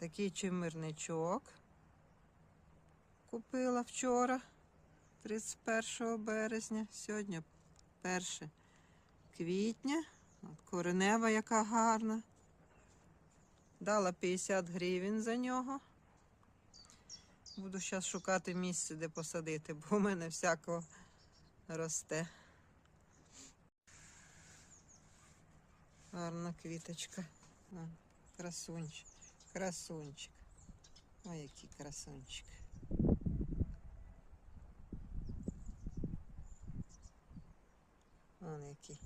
Такий чимирничок купила вчора, 31 березня. Сьогодні 1 квітня. Коренева, яка гарна. Дала 50 гривень за нього. Буду зараз шукати місце, де посадити, бо у мене всякого росте. Гарна квіточка. Красунчик. Красунчик. Ой, який красунчик. Вон який.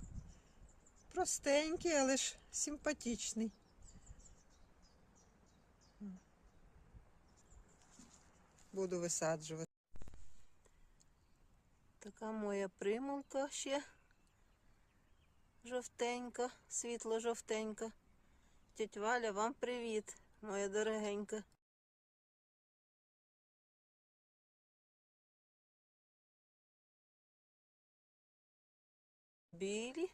Простенький, але ж симпатичний. Буду висаджувати. Така моя примулка ще жовтенька, світло-жовтенька. Тетя Валя, вам привіт, моя дорогенька. Білі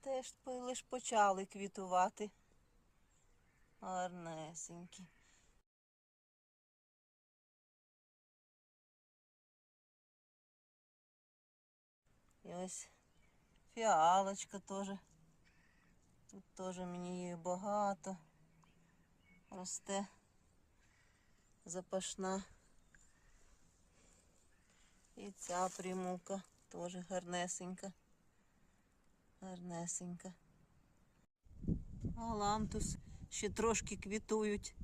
теж лише почали квітувати. Гарнесенькі. І ось фіалочка теж. Тут теж мені її багато. Росте запашна. І ця примулка теж гарнесенька. Гарнесенька. Галантус ще трошки квітують.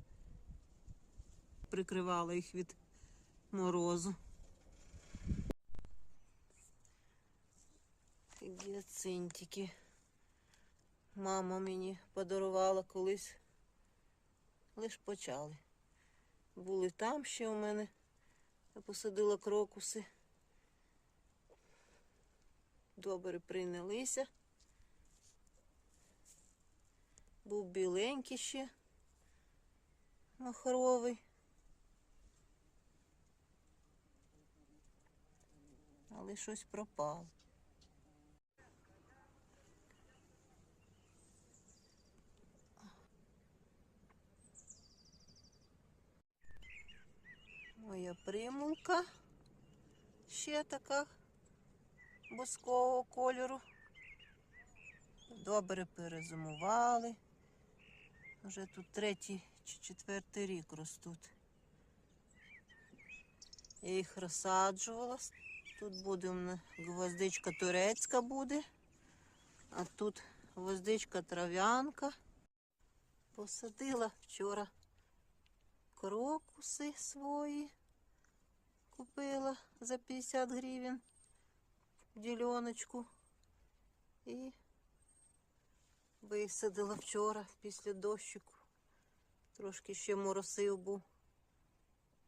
Прикривала їх від морозу. Гіацинтики. Мама мені подарувала колись. Лиш почали. Були там ще у мене. Я посадила крокуси. Добре прийнялися. Був біленький ще махровий. Але щось пропало. Моя примулка ще така боскового кольору. Добре перезимували. Вже тут третій чи четвертий рік ростуть. Я їх розсаджувала. Тут буде у мене гвоздичка турецька буде, а тут гвоздичка трав'янка. Посадила вчора крокуси свої. За 50 гривень діляночку і висадила вчора після дощику. Трошки ще моросив був.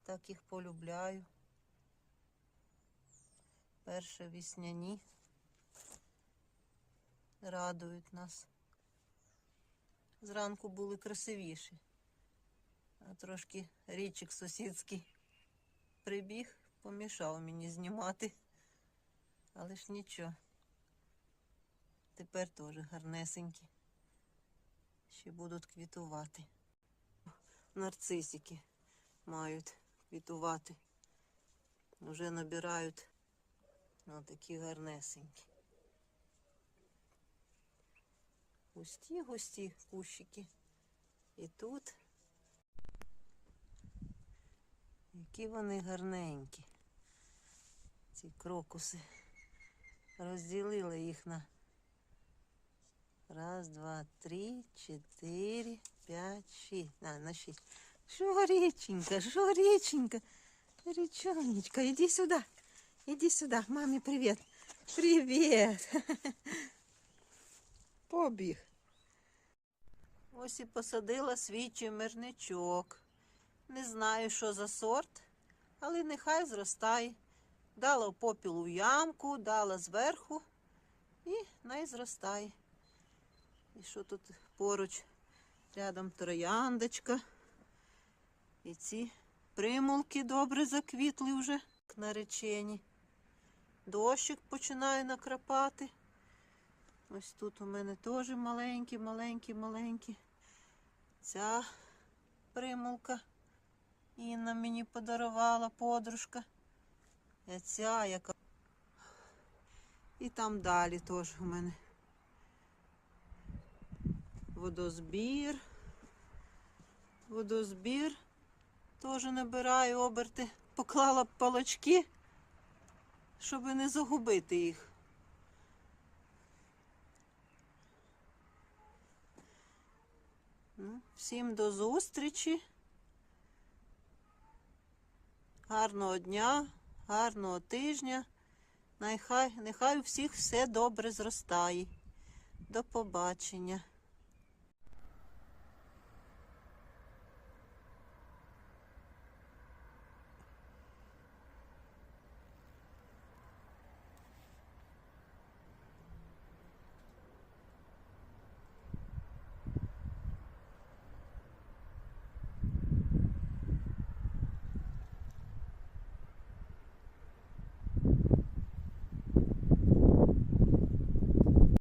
Так їх полюбляю. Перше вісняні радують нас. Зранку були красивіші. А трошки річик сусідський прибіг, помішав мені знімати. Але ж нічого. Тепер теж гарнесенькі. Ще будуть квітувати. Нарцисики мають квітувати. Вже набирають ну, такі гарнесенькі. Густі, густі кущики. І тут. Які вони гарненькі. Ці крокуси. Розділила їх на раз, два, три, чотири, п'ять, шість. А, на шість. Що річенька, що річенька? Річонечка, іди сюди. Іди сюди. Мамі привіт. Привіт. Побіг. Ось і посадила свій чимерничок. Не знаю, що за сорт, але нехай зростає. Дала попіл у ямку, дала зверху і най зростає. І що тут поруч? Рядом трояндочка. І ці примулки добре заквітли вже наречені. Дощик починає накрапати. Ось тут у мене теж маленькі, маленькі, маленькі. Ця примулка. Інна мені подарувала подружка. Ця яка. І там далі теж у мене. Водозбір. Водозбір. Теж набираю оберти. Поклала палочки, щоб не загубити їх. Ну, всім до зустрічі. Гарного дня, гарного тижня. Нехай, нехай у всіх все добре зростає. До побачення.